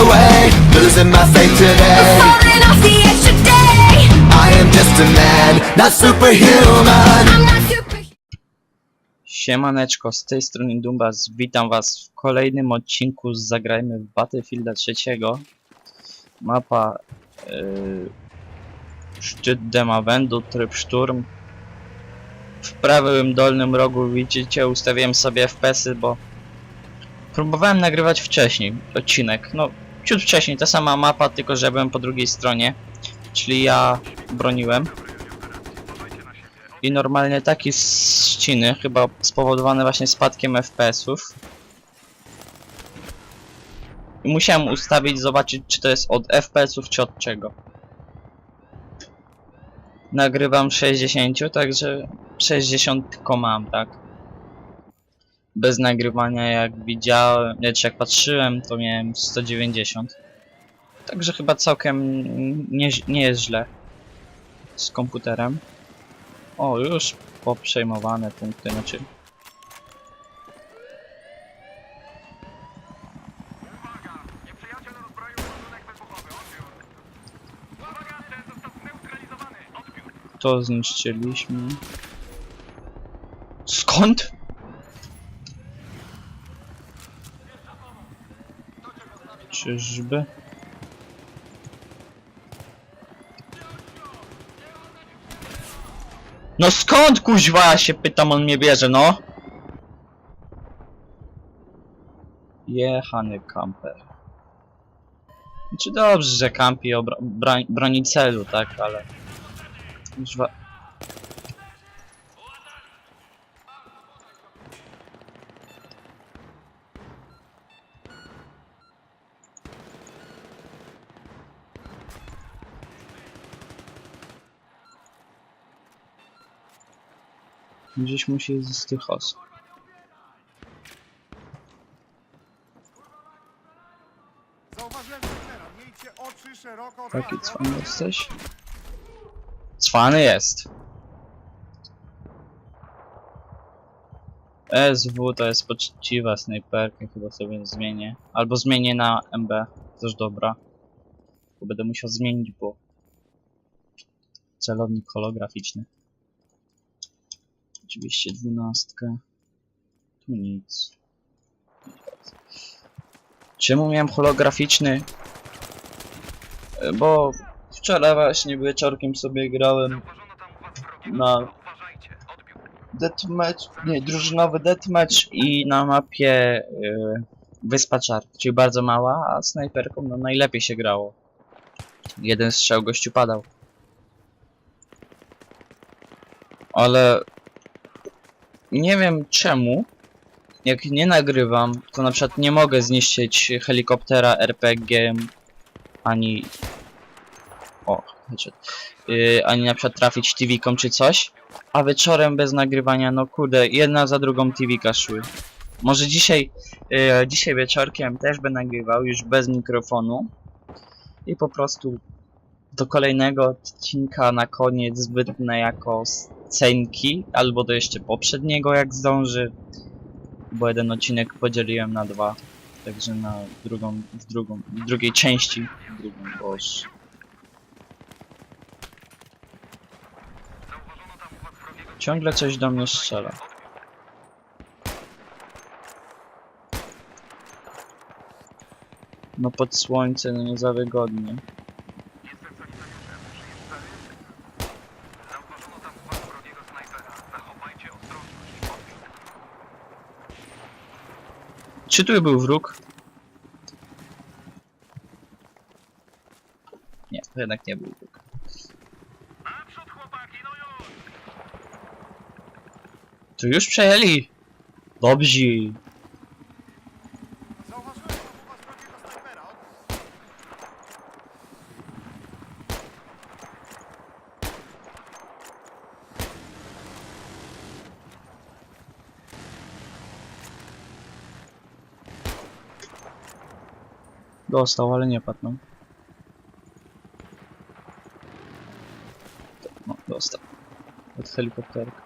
away, losing my faith today. Falling off the edge today. I am just a man, not superhuman. I'm not. Siemaneczko, z tej strony Dumbas, witam was w kolejnym odcinku z Zagrajmy w Battlefielda 3. Mapa yy, Szczyt Demawendu, tryb szturm. W prawym dolnym rogu widzicie, ustawiłem sobie FPS-y, bo próbowałem nagrywać wcześniej odcinek. No, ciut wcześniej, ta sama mapa, tylko że byłem po drugiej stronie, czyli ja broniłem. I normalnie taki ściny, chyba spowodowane właśnie spadkiem FPS-ów. I musiałem ustawić, zobaczyć czy to jest od FPS-ów, czy od czego. Nagrywam 60, także 60 tylko mam, tak? Bez nagrywania jak widziałem, lecz jak patrzyłem, to miałem 190. Także chyba całkiem nie, nie jest źle z komputerem. O, już poprzejmowane punkty, znaczy. To zniszczyliśmy. Skąd? Czyżby? No skąd kuźwa się pytam, on mnie bierze, no? Jechany kamper. Czy dobrze, że kampi broń broni celu, tak, ale... Kuźwa... Gdzieś musi z tych osób. Zauważyłem Hitlera. Miejcie oczy szeroko Taki cwany jesteś? Cwany jest. SW to jest poczciwa snajperka, chyba sobie zmienię. Albo zmienię na MB, też dobra. Bo będę musiał zmienić, bo celownik holograficzny. Oczywiście dwunastka. Tu nic. Czemu miałem holograficzny? E, Bo wczoraj właśnie wieczorkiem sobie grałem na deathmatch, nie, drużynowy deathmatch i na mapie y, Wyspa Czar, czyli bardzo mała, a snajperką no najlepiej się grało. Jeden strzał gościu padał. Ale nie wiem czemu, jak nie nagrywam, to na przykład nie mogę zniszczyć helikoptera RPG ani o. Yy, ani na przykład trafić TV-kom czy coś, a wieczorem bez nagrywania, no kurde, jedna za drugą TV-ka szły. Może dzisiaj, yy, dzisiaj wieczorkiem też będę nagrywał, już bez mikrofonu i po prostu do kolejnego odcinka na koniec wytnę jako scenki, albo do jeszcze poprzedniego jak zdąży, bo jeden odcinek podzieliłem na dwa, także na drugą, w drugą, w drugiej części, w drugą, boż. Ciągle coś do mnie strzela. No pod słońce, no nie za wygodnie. Czy tu był wróg? Nie, to jednak nie był wróg. Tu już przejęli! Dobrzy! Dostał, ale nie padł. No, no dostał. Od helikopterka.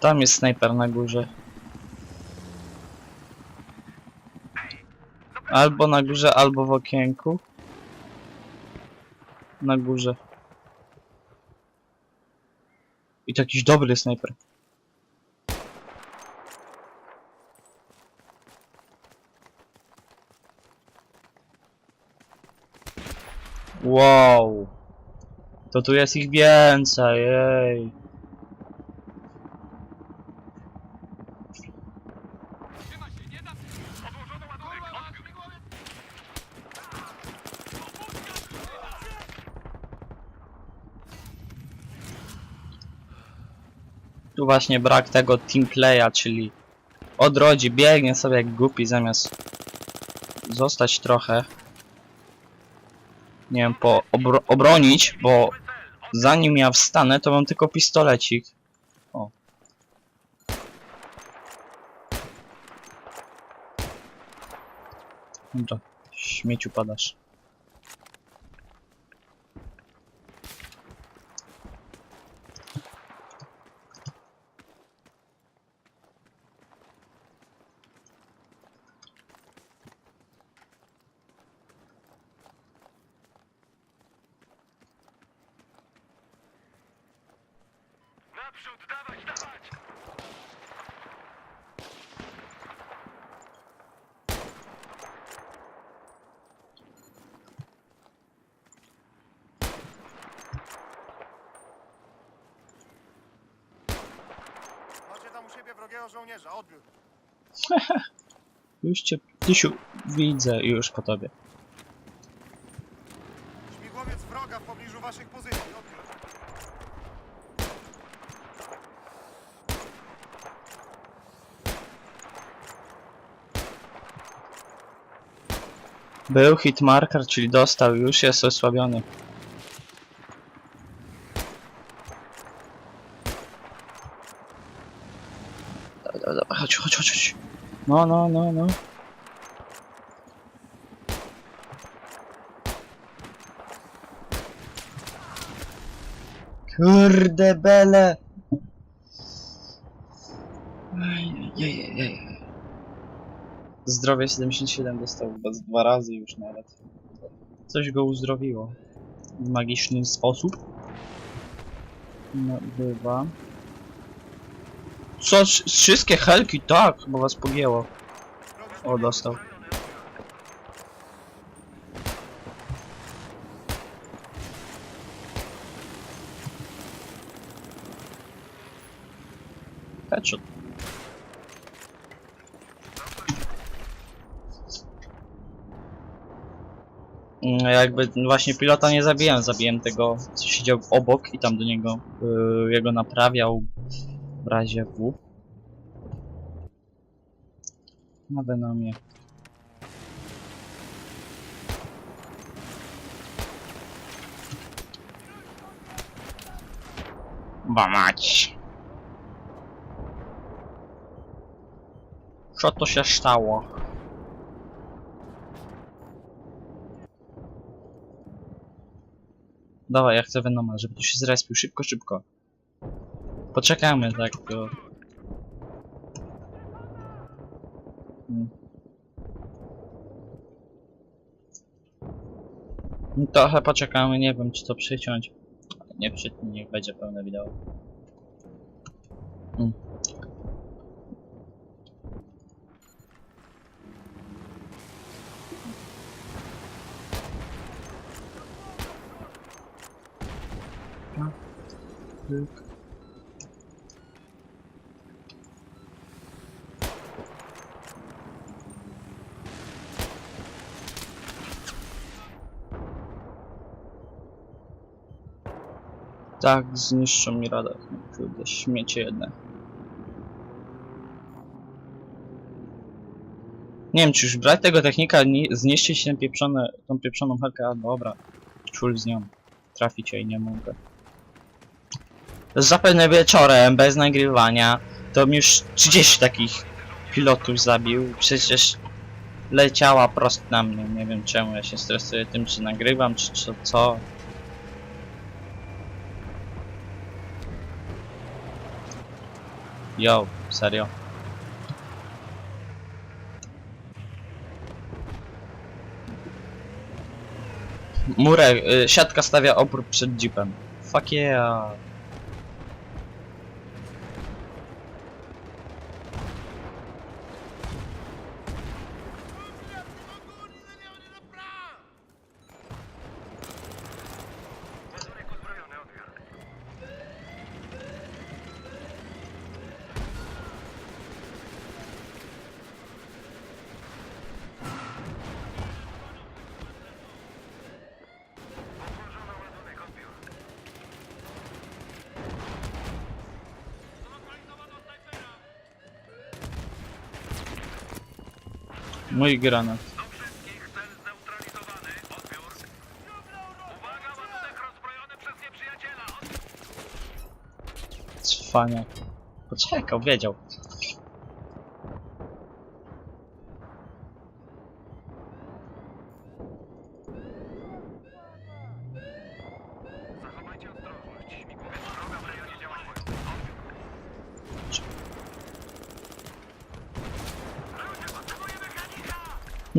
Tam jest snajper na górze. Albo na górze, albo w okienku. Na górze. I to jakiś dobry snajper. Wow. To tu jest ich więcej. Tu właśnie brak tego teamplaya, czyli odrodzi, biegnie sobie jak głupi zamiast zostać trochę. Nie wiem, po obro obronić, bo zanim ja wstanę, to mam tylko pistolecik. O. Dobra, śmieciu padasz. Wrogiego żołnierza, odbiór. Już cię, Tysiu, widzę już po tobie. Śmigłowiec wroga w pobliżu waszych pozycji, odbiór. Był hitmarker, czyli dostał, już jest osłabiony. Dobra, dobra, dobra, chodź, chodź, chodź, chodź. No, no, no, no. Kurde bele. Ajajajajaj. Zdrowie 77 dostał chyba z dwa razy już nawet. Coś go uzdrowiło. W magiczny sposób. No, bywa. Co? Wsz- Wszystkie helki? Tak, bo was pogięło. O, dostał. Headshot. Mm, Jakby właśnie pilota nie zabiłem, zabiłem tego, co siedział obok i tam do niego yy, jego naprawiał w razie W. Na Venomie. Ba mać. Co to się stało? Dawaj, ja chcę Venoma, żeby tu się zrespił. Szybko, szybko. Poczekamy tak do... Hmm. No Trochę poczekamy, nie wiem czy to przyciąć. Nie przytnij, niech będzie pełne wideo. Hmm. Pyk. Tak, zniszczą mi radar. Kurde, śmiecie jedne. Nie wiem, czy już brać tego technika, ni- zniszczyć ten pieprzone, tą pieprzoną helkę, a dobra. Czul z nią. Trafić jej nie mogę. Zapewne wieczorem, bez nagrywania, to mi już 30 takich pilotów zabił. Przecież leciała prost na mnie. Nie wiem czemu ja się stresuję tym, czy nagrywam, czy, czy co. Yo, serio? Murek, y, siatka stawia opór przed jeepem. Fuck yeah. Mój granat. Cwania. Poczekał, wiedział.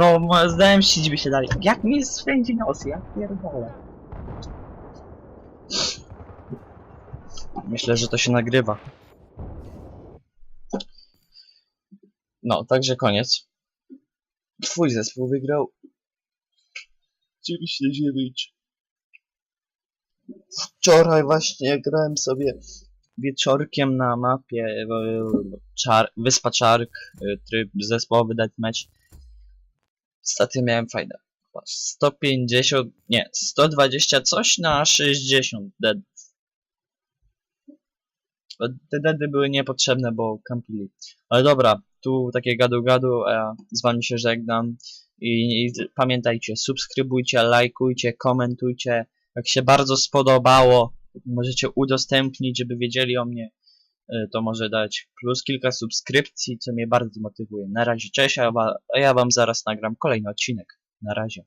No, zdałem się dziwi się dalej. Jak mi swędzi nos, ja pierdolę. Myślę, że to się nagrywa. No, także koniec. Twój zespół wygrał. 99. Wczoraj właśnie grałem sobie wieczorkiem na mapie czar, Wyspa Czark, e, tryb zespołowy deathmatch. Staty miałem fajne. Chyba 150, nie, 120 coś na 60 dead. Te deady były niepotrzebne, bo kampili. Ale dobra, tu takie gadu gadu, a ja z wami się żegnam. I, I pamiętajcie, subskrybujcie, lajkujcie, komentujcie. Jak się bardzo spodobało, możecie udostępnić, żeby wiedzieli o mnie. Y, To może dać plus kilka subskrypcji, co mnie bardzo motywuje. Na razie, cześć, a ja wam zaraz nagram kolejny odcinek. Na razie.